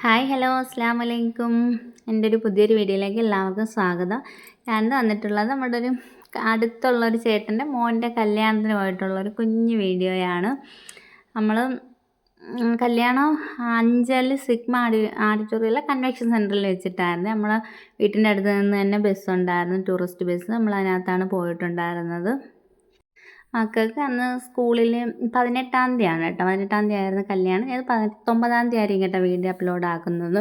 Hi hello അസ്സാം വലൈക്കും എന്റെ ഒരു പുതിയൊരു വീഡിയോയിലേക്ക് എല്ലാവർക്കും സ്വാഗതം. ഞാൻ വന്നിട്ടുള്ളത് നമ്മുടെ ഒരു അടുത്തുള്ളൊരു ചേട്ടന്റെ മോന്റെ കല്യാണത്തിന് പോയിട്ടുള്ളൊരു കുഞ്ഞു വീഡിയോയാണ്. നമ്മൾ കല്യാണം അഞ്ചൽ സിഗ്മ ആഡി ആഡിറ്റോറിയത്തിലെ കൺവെൻഷൻ സെന്ററിൽ വെച്ചിട്ടായിരുന്നു. നമ്മൾ വീട്ടിന്റെ അടുത്ത് നിന്ന് തന്നെ ബസ് ഉണ്ടായിരുന്നു ടൂറിസ്റ്റ് ബസ്. നമ്മൾ അതിനകത്താണ് പോയിട്ടുണ്ടായിരുന്നത്. മക്കൾക്ക് അന്ന് സ്കൂളിൽ പതിനെട്ടാം തീയതിയാണ് കേട്ടോ. പതിനെട്ടാം തീയതി ആയിരുന്നു കല്യാണം. ഞാൻ പത്തൊമ്പതാം തീയതി ആയിരിക്കും കേട്ടോ വീഡിയോ അപ്ലോഡ് ആക്കുന്നത്.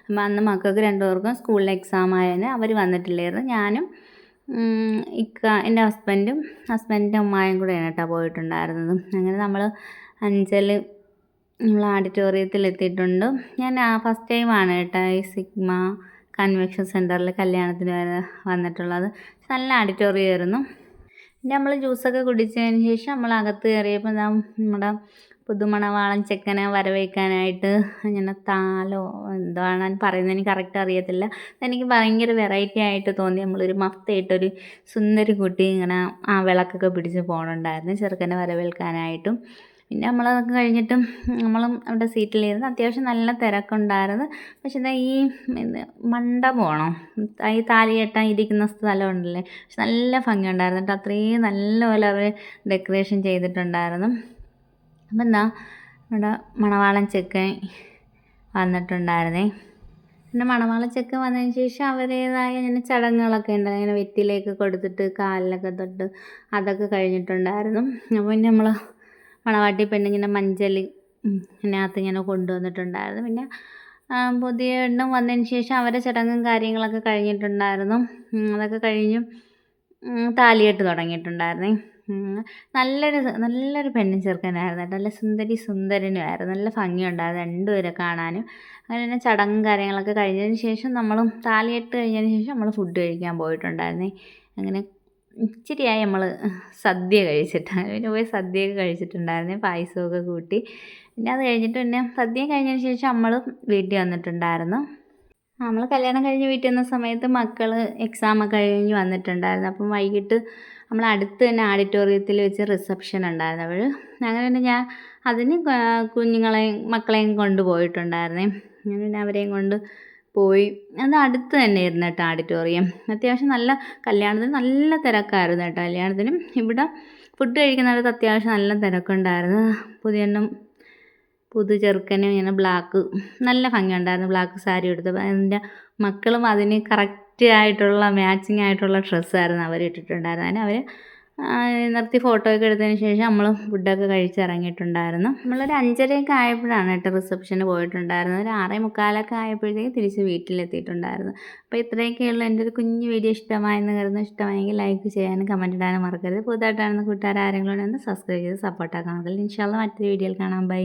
അപ്പം അന്ന് മക്കൾക്ക് രണ്ടുപേർക്കും സ്കൂളിൽ എക്സാം ആയതിന് അവർ വന്നിട്ടില്ലായിരുന്നു. ഞാനും ഇക്ക എന്റെ ഹസ്ബൻഡും ഹസ്ബൻഡിന്റെ അമ്മായും ആണ് കേട്ടോ പോയിട്ടുണ്ടായിരുന്നത്. അങ്ങനെ നമ്മൾ അഞ്ചൽ നമ്മൾ ഓഡിറ്റോറിയത്തിൽ എത്തിയിട്ടുണ്ട്. ഞാൻ ഫസ്റ്റ് ടൈമാണ് കേട്ടോ ഈ സിഗ്മ കൺവെൻഷൻ സെന്ററിൽ കല്യാണത്തിന് വന്നിട്ടുള്ളത്. നല്ല ഓഡിറ്റോറിയം ആയിരുന്നു. നമ്മൾ ജ്യൂസൊക്കെ കുടിച്ചതിന് ശേഷം നമ്മൾ അകത്ത് കയറിയപ്പോൾ നമ്മുടെ പുതുമണവാളൻ ചെക്കനെ വരവേൽക്കാനായിട്ട് ഇങ്ങനെ താലോ എന്താണ് പറയുന്നത് എനിക്ക് കറക്റ്റ് അറിയത്തില്ല. എനിക്ക് ഭയങ്കര വെറൈറ്റി ആയിട്ട് തോന്നി. നമ്മളൊരു മഫ്തയിട്ടൊരു സുന്ദരി കുട്ടി ഇങ്ങനെ ആ വിളക്കൊക്കെ പിടിച്ച് പോകണുണ്ടായിരുന്നു ചെറുക്കനെ വരവേൽക്കാനായിട്ടും. പിന്നെ നമ്മളതൊക്കെ കഴിഞ്ഞിട്ടും നമ്മളും അവിടെ സീറ്റിലിരുന്ന് അത്യാവശ്യം നല്ല തിരക്കുണ്ടായിരുന്നു. പക്ഷേ എന്താ ഈ മണ്ഡപമാണോ ഈ താലി കെട്ടാൻ ഇരിക്കുന്ന സ്ഥലമുണ്ടല്ലേ? പക്ഷെ നല്ല ഭംഗിയുണ്ടായിരുന്നു കേട്ടോ. അത്രയും നല്ലപോലെ അവർ ഡെക്കറേഷൻ ചെയ്തിട്ടുണ്ടായിരുന്നു. അപ്പം എന്താ ഇവിടെ മണവാളൻ ചെക്കൻ വന്നിട്ടുണ്ടായിരുന്നേ. പിന്നെ മണവാള ചെക്ക് വന്നതിന് ശേഷം അവരുടേതായ ഇങ്ങനെ ചടങ്ങുകളൊക്കെ ഉണ്ട്. ഇങ്ങനെ വെറ്റിലേക്ക് കൊടുത്തിട്ട് കാലിലൊക്കെ തൊട്ട് അതൊക്കെ കഴിഞ്ഞിട്ടുണ്ടായിരുന്നു. അപ്പോൾ പിന്നെ നമ്മൾ മണവാട്ടി പെണ്ണിങ്ങനെ മഞ്ചൽ ഇതിനകത്ത് ഇങ്ങനെ കൊണ്ടുവന്നിട്ടുണ്ടായിരുന്നു. പിന്നെ പുതിയ എണ്ണം വന്നതിന് ശേഷം അവരെ ചടങ്ങും കാര്യങ്ങളൊക്കെ കഴിഞ്ഞിട്ടുണ്ടായിരുന്നു. അതൊക്കെ കഴിഞ്ഞു താലികെട്ട് തുടങ്ങിയിട്ടുണ്ടായിരുന്നേ. നല്ലൊരു നല്ലൊരു പെണ്ണും ചെറുക്കനായിരുന്നു നല്ല സുന്ദരി സുന്ദരനുമായിരുന്നു നല്ല ഭംഗിയുണ്ടായിരുന്നു രണ്ടുപേരെ കാണാനും. അങ്ങനെ തന്നെ ചടങ്ങും കാര്യങ്ങളൊക്കെ കഴിഞ്ഞതിന് ശേഷം നമ്മളും താലിയിട്ട് കഴിഞ്ഞതിന് ശേഷം നമ്മൾ ഫുഡ് കഴിക്കാൻ പോയിട്ടുണ്ടായിരുന്നേ. അങ്ങനെ ഇച്ചിരിയായി നമ്മൾ സദ്യ കഴിച്ചിട്ട് പിന്നെ പോയി സദ്യയൊക്കെ കഴിച്ചിട്ടുണ്ടായിരുന്നു പായസമൊക്കെ കൂട്ടി. പിന്നെ അത് കഴിഞ്ഞിട്ട് പിന്നെ സദ്യ കഴിഞ്ഞതിന് ശേഷം നമ്മൾ വീട്ടിൽ വന്നിട്ടുണ്ടായിരുന്നു. നമ്മൾ കല്യാണം കഴിഞ്ഞ് വീട്ടിൽ വന്ന സമയത്ത് മക്കൾ എക്സാമൊക്കെ കഴിഞ്ഞ് വന്നിട്ടുണ്ടായിരുന്നു. അപ്പം വൈകിട്ട് നമ്മൾ അടുത്ത് തന്നെ ആഡിറ്റോറിയത്തിൽ വെച്ച് റിസപ്ഷൻ ഉണ്ടായിരുന്നു. അപ്പോൾ അങ്ങനെ തന്നെ ഞാൻ അതിന് കുഞ്ഞുങ്ങളെയും മക്കളെയും കൊണ്ടുപോയിട്ടുണ്ടായിരുന്നേ അങ്ങനെ പിന്നെ അവരെയും കൊണ്ട് പോയി. അത് അടുത്ത് തന്നെ ആയിരുന്നു കേട്ടോ ഓഡിറ്റോറിയം അത്യാവശ്യം നല്ല കല്യാണത്തിന് നല്ല തിരക്കായിരുന്നു കേട്ടോ കല്യാണത്തിനും. ഇവിടെ ഫുഡ് കഴിക്കുന്നിടത്ത് അത്യാവശ്യം നല്ല തിരക്കുണ്ടായിരുന്നു. പുതിയ പുതു ചെറുക്കനും ഇങ്ങനെ ബ്ലാക്ക് നല്ല ഭംഗിയുണ്ടായിരുന്നു ബ്ലാക്ക് സാരി എടുത്ത് എന്റെ മക്കളും അതിന് കറക്റ്റ് ആയിട്ടുള്ള മാച്ചിങ് ആയിട്ടുള്ള ഡ്രസ്സായിരുന്നു അവർ ഇട്ടിട്ടുണ്ടായിരുന്നത്. അതിന് അവർ നിർത്തി ഫോട്ടോ ഒക്കെ എടുത്തതിന് ശേഷം നമ്മൾ ഫുഡൊക്കെ കഴിച്ചിറങ്ങിയിട്ടുണ്ടായിരുന്നു. നമ്മളൊരു അഞ്ചരയൊക്കെ ആയപ്പോഴാണ് കേട്ടോ റിസപ്ഷന് പോയിട്ടുണ്ടായിരുന്നത്. ഒരു ആറേ മുക്കാലൊക്കെ ആയപ്പോഴത്തേക്ക് തിരിച്ച് വീട്ടിലെത്തിയിട്ടുണ്ടായിരുന്നു. അപ്പോൾ ഇത്രയൊക്കെയുള്ള എന്റെ ഒരു കുഞ്ഞു വീഡിയോ ഇഷ്ടമായെന്ന് കരുതുന്നു. ഇഷ്ടമായെങ്കിൽ ലൈക്ക് ചെയ്യാനും കമന്റ് ഇടാനും മറക്കരുത്. പുതുതായിട്ടാണെന്ന് കൂട്ടുകാർ ആരെങ്കിലും ഒന്ന് സബ്സ്ക്രൈബ് ചെയ്ത് സപ്പോർട്ടാക്കാൻ മറക്കരുത് ഇൻഷാല്ല മറ്റൊരു വീഡിയോയിൽ കാണാം. ബൈ